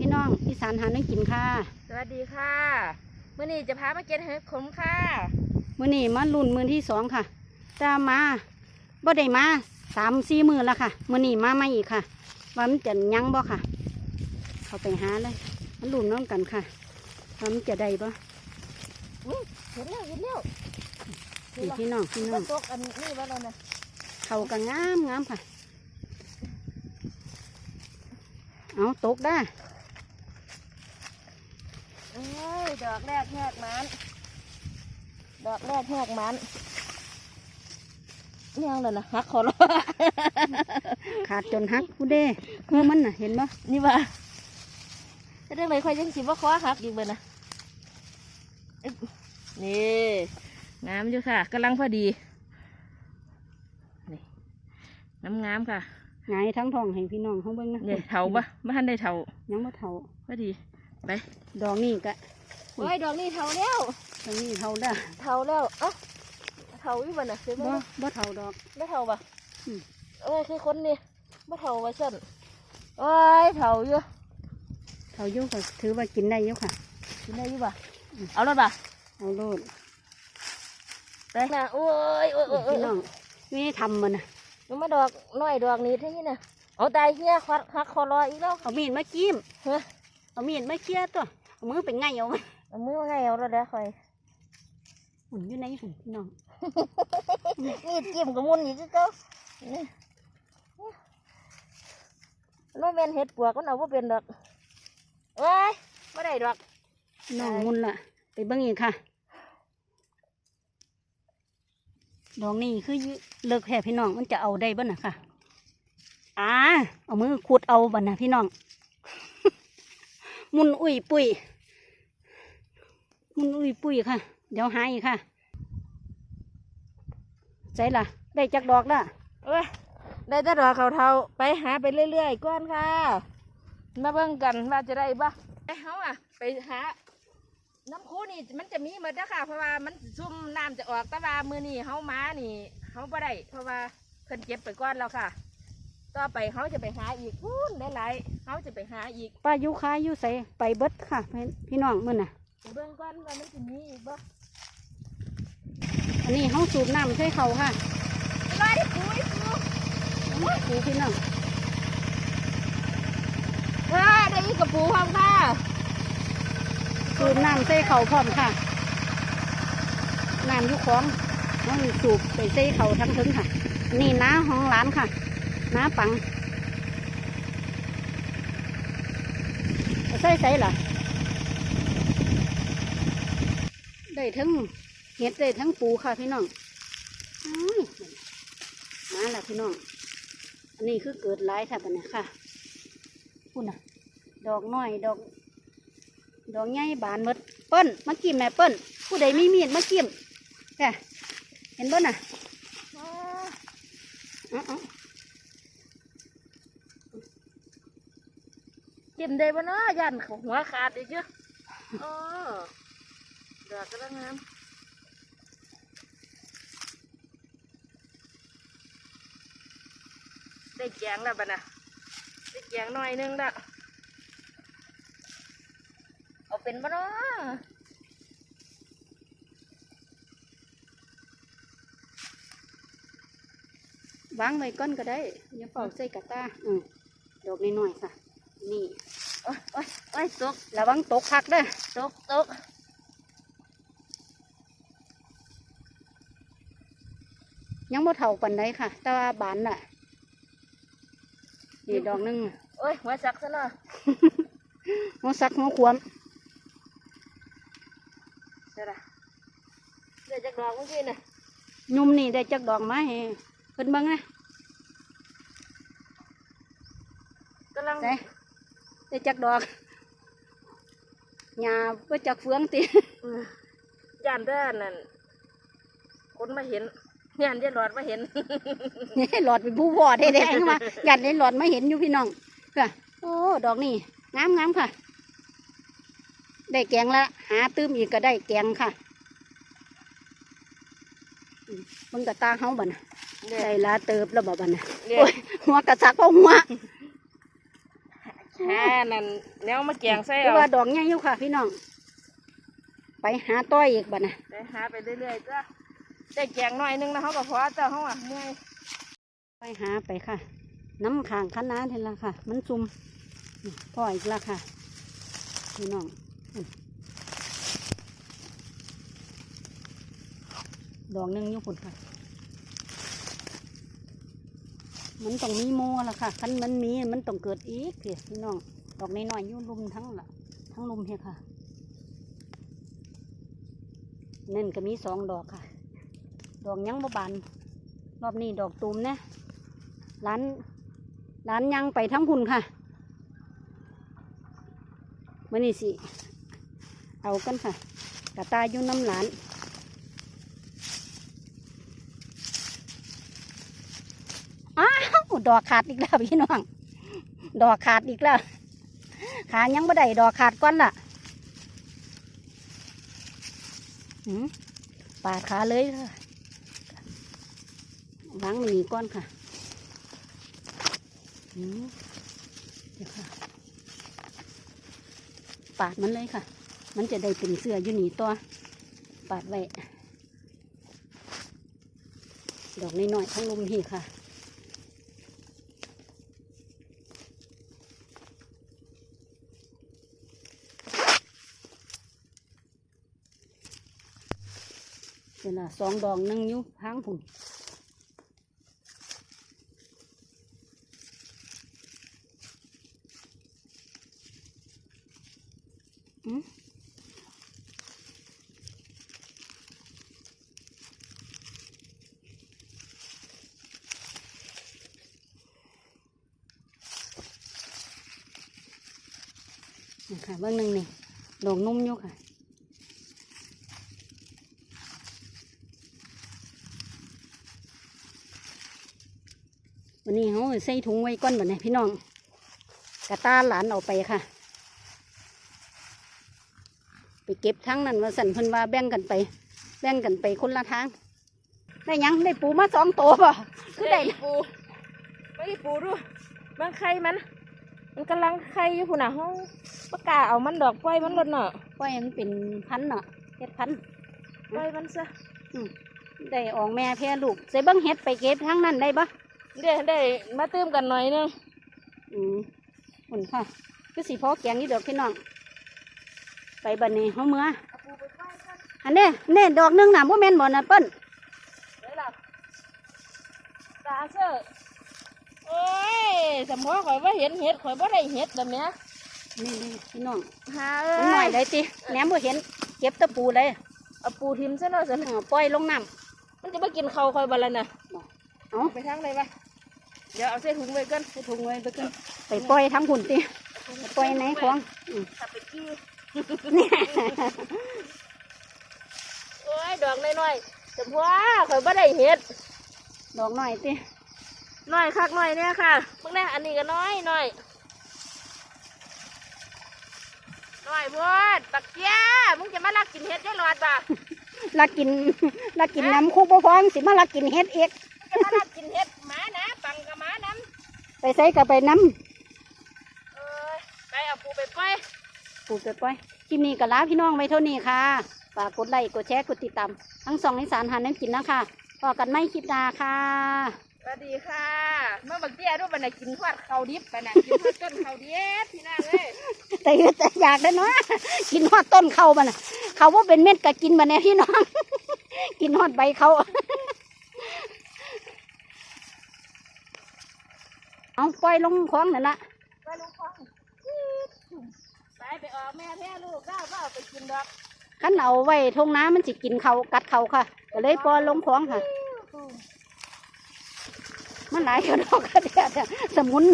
พี่น้องอีสานหาเนื้อกินค่ะ สวัสดีค่ะเมื่อนี้จะพามาเก็บเห็ดขมค่ะมื้อนี้มาลุ่นมื้อที่สองค่ะแต่มาบ่ได้มาสามสี่มื้อแล้วค่ะมื้อนี้มาใหม่อีกค่ะว่ามันจะยังบ่ค่ะ เข้าไปหาเลย มันลุ่นน้องกันค่ะว่ามันจะได้บ่เห็นแล้วเห็นแล้วนี่พี่น้องพี่น้อว่างตกอันนี้ว่าอะไรนะเขาก็งามงามค่ะ เอาตกได้เอ้ยดอกแรกแหกมันดอกแรกแหกมันนี่ยังเลยนะหักคอรอขาดจนหักผู้เด้คือมันน่ะเห็นบ่นี่ว่าจะได้เลยค่อยยังสิว่าคอหักอยู่เบนนะอึ๊บนี่งามอยู่ค่ะกำลังพอดีนี่น้ำงามค่ะหงายทั้งท้องให้พี่น้องเขาเบิ่งนะเนี่ยเถาปะไม่ทันได้เถายังบ่เท่าพอดี ดอกนี่ก็โอ้ยดอกนี้เถาแล้วดอกนี้เท่าเด้อเถาแล้วเอ้าเถาอยู่บ่น่ะซื้อบ่มาบ่เท่าดอกไม่เถาปะอืมโอ้ยคือคนนี่ไม่เถาไว้สั่นโอ้ยเถาอยู่เท่าอยู่ก็ถือว่ากินได้อยู่ค่ะ กินได้อยู่ปะอืมเอาแล้วปะเอาโลดไปนะโอ้ยโอ้ยโอ้ยโอ้พี่ยน้องไม่ได้ทำมันนะมันมาดอกน้อยดอกนี้เท่านี้นะเอาตายเฮียหักหักคอรออีกแล้วเอามีดมาจิ้มเฮ้ย เอามีดมาเคี่ยตัวเอามือไปไงเอามันเอามือว่าไงเอาแล้วเด้อคอยหุ่นอยู่ในหุ่นพี่น้องนี่จิ้มกับมุนอีกคือเก็นี่น้อยแมนเห็ดปวกมันเอาว่าเป็นดอกเอ้ยไม่ได้ดอกพี่น้องมุนละไปเบิ่งอีกค่ะดอกนี้คือเลิกแผ่พี่น้องมันจะเอาได้บ่น่ะค่ะอ่าเอามือขุดเอาบ่น่ะพี่น้อง มุนอุ้ยปุ้ยมุนอุ้ยปุ้ยค่ะ เดี๋ยวหาอีกค่ะใจล่ะ ได้จักดอกละเอ้ยได้แต่ดอกเขาเทาไปหาไปเรื่อยๆก่อนค่ะ มาเบิ่งกันว่าจะได้ปะไปเฮาอะ ไปหาน้ำคูนี่มันจะมีหมดนะค่ะ เพราะว่ามันซุ่มน้ำจะออกแต่ว่ามือนี่เฮามานี่เฮาบ่ได้เพราะว่าเพิ่นเก็บไปก่อนแล้วค่ะ ต่อไปเฮาจะไปหาอีกพูนหลายๆเฮาจะไปหาอีกป้ายุค้าอยู่ใส่ไปเบิดค่ะพี่พี่น้องมื่อน่ะไปเบิ่งก่อนว่ามันจะมีอีกบ่อันนี้ห้องสูบน้ำใส่เขาค่ะไล่ปุ๋ยปูปูพี่น้องว้าได้อีกกับปูพร้อมค่ะสูบน้ำใส่เขาพร้อมค่ะน้ำอยุคของห้องสูบไปใส่เขาทั้งถึงค่ะ นี่น้าห้องร้านค่ะ น้าปังเอาใส่ใส่ล่ะได้ทั้งเห็ดได้ทั้งปูค่ะพี่น้องอุ้ยมาแล้วพี่น้อง อันนี้คือเกิดร้ายแทบปะเนี่ยค่ะพูดน่ะดอกน้อยดอก ดอกใหญ่บานหมดเปิ้นมากิมแม่เปิ้นผู้ใดมีมีดมากิมแค่เห็นบ่น่ะเอ๋อ จิ้มได้บ่เนาะยันหัวขาดอีกเยอะอ๋อดอกกระงามได้แกงแล้วบ่นะได้แกงหน่อยนึงละเอาเป็นบ่เนาะวางไว้ก้อนก็ได้อย่าเป่าใส่กระตาอืมดอกน้อยค่ะ นี่โอ้ยโอ้ยโอ้ยตกระวังตกคักเด้อตกตกยังบ่เท่าปันใดค่ะ แต่ว่าบานน่ะ นี่ดอกหนึงโอ้ยหัวจักซะเนาะหัวสักหัวขวมเดี๋ยวนะเดี๋ยวจักดอกเมื่อกี้น่ะยุ่มนี่ได้จักดอกมาให้เพิ่นเบิ่งนะกำลังใส่ ได้จักดอกหญ้าบ่จักเฟืองติอืมย่านเด้านนั่นคนมาเห็นย่านเดี๋ยวหลอดมาเห็นนี่หลอดเป็นผู้วอดแดงๆมาหยัดในหลอดไม่เห็นอยู่พี่น้องค่ะโอ้ดอกนี่งามงามๆค่ะ ได้แกงละหาตื้มอีกก็ได้แกงค่ะอืมมึงกับตาเฮาบ่นะเนี่ยได้ละเติบแล้วบ่บ่นะเนี่ยโอ้ยหัวกระซักเอาหัวช หานั่นแนวมาแกงใส่หรือเอาว่าดอกใหญ่อยู่ค่ะพี่น้อง ไปหาต้อยอีกบัดนะไปหาไปเรื่อยๆจ้ะได้แกงหน่อยนึงนะเขาก็พอจ้ะเขาอะเมื่อยไปหาไปค่ะ น้ำขางคะน้าเห็นละค่ะ มันซุ่มนี่พ่ออีกและค่ะ พี่น้องอืมดอกหนึ่งอยู่พุ่นค่ะ มันต้องมีโมละค่ะคันมันมีมันต้องเกิดอีกเพียพี่น้องดอกน้อยๆอยู่ลุมทั้งละทั้งลุมเฮียค่ะนั่นก็มีสองดอกค่ะ ดอกยังบ่บานรอบนี้ดอกตูมนะร้านร้านยังไปทั้งพุ่นค่ะมื่อนี้สิ เอากันค่ะกระตายอยู่น้ำหลาน อ้าว ดอกขาดอีกแล้วพี่น้อง ดอกขาดอีกแล้ว ขายังไม่ได้ดอกขาดก้อนล่ะหืมปาดขาเลยค่ะวางมันนีก้อนค่ะหืมเดี๋ยวค่ะ ปาดมันเลยค่ะ มันจะได้เป็นเสื้ออยู่หนีตัว ปาดไว้ ดอกน้อยๆทั้งลมพี่ค่ะ เดี๋ยวละสองดอกหนึงอยู่ทางผุนอืมนี่ค่ะเบื้องหนึ่งนี่ดอกนุ่มอยู่ค่ะ วันนี้เขาใส่ถุงไว้ก้อนแบบนี้พี่น้อง กระตาหลานเอาไปค่ะ ไปเก็บทั้งนั้นว่าสันเพิ่นว่าแบ่งกันไป แบ่งกันไปคนละทาง ได้หยังได้ปูมาสองตัวป่ะคือได้ปูไม่ได้ปูด้วยบางไข่มัน มันกำลังไข่อยู่พุ่นน่ะห้องปากกล้าเอามันดอกปล่อยมันลดเนาะปล่อยมันเป็นพันธุ์เนาะเฮ็ดพันธุ์ปล่อยมันซะได้ออกแม่แพร่ลูกใส่เบิ้งเฮ็ดไปเก็บทั้งนั้นได้ปะ เดี๋ยวได้มาเติมกันหน่อยนึงอืมหุ่นค่ะคือสีพอแกงนี่ดอกพี่น้อง ไปบันนี้เขาเมื่อเอาปูไปปล่อยกันอันนี้เน่ดอกหนึงน่ะบ่แม่นบ่นะเปิ้นเดี๋ยวล่ะตาเสื้อโอ้ยสมพอข่อยว่าเห็นเห็ดข่อยว่าได้เห็ดแบบเนี้ยนี่นี่พี่น้องหามันหน่อยเอ้ได้ยติแหนมบ่เห็นเก็บแตะปูเลยเอาปูทิมซะหน่อยสิเออปล่อยลงน้มันจะมากินเขาวข่อยบัลละน่ะำเอาไปทางไหนวะ เดี๋ยวเอาใส่ถุงไว้กันใส่ถุงไว้ไปกันไปปล่อยทั้งหุ่นติไปปล่อยในของอืมถ้าไปกี้โอ้ยดอกน้อยๆสมพอข่อยว่าได้เห็ดดอกหน่อยติน้อยคักน้อยเนี่ยค่ะมึงเนี่ยอันนี้ก็น้อยน้อยน้อยบดตักเกี้ยมึงจะมาลักกินเห็ดได้หลอดบ่ะลักกินลักกินน้ำคุกบ่พร้อมสิมาลักกินเฮ็ดเอกจะมาลักกินเห็ดหมานะปังกับหมาน้ ไปใส่กับไปน้ำเอ้ยไปเอาปูไปปล่อยำปูไปปล่อยคลิปนี้ก็ลาพี่น้องไว้เท่านี้ค่ะฝากกดไลค์กดแชร์กดติดตามทั้งสองในสารหาน้ำกินนะคะพอกันไม่คลิปหน้าค่ะสวัสดีค่ะ เมื่อบักเกี้ยรูปบันไดกินทอดเขาวดิบไปนะกินทอดต้นเขาวดิบพี่นางเลยแต่แต่อยากได้เนาะกินฮอดต้นเขามันน่ะเขาว่าเป็นเม็ดก็กินมาเนี่ยพี่น้อง กินฮอดใบเขา เอาปล่อยลงคลองนั่นละไปลูกฟังไปไปออกแม่แพ้ลูกก้าวก็เอาไปกินดอกขันเอาไว้ทงน้ำมันสิกินเขากัดเขาค่ะก็เลยปล่อยลงคลองค่ะ มันหลายกระดอกกระเดียดอะสมุน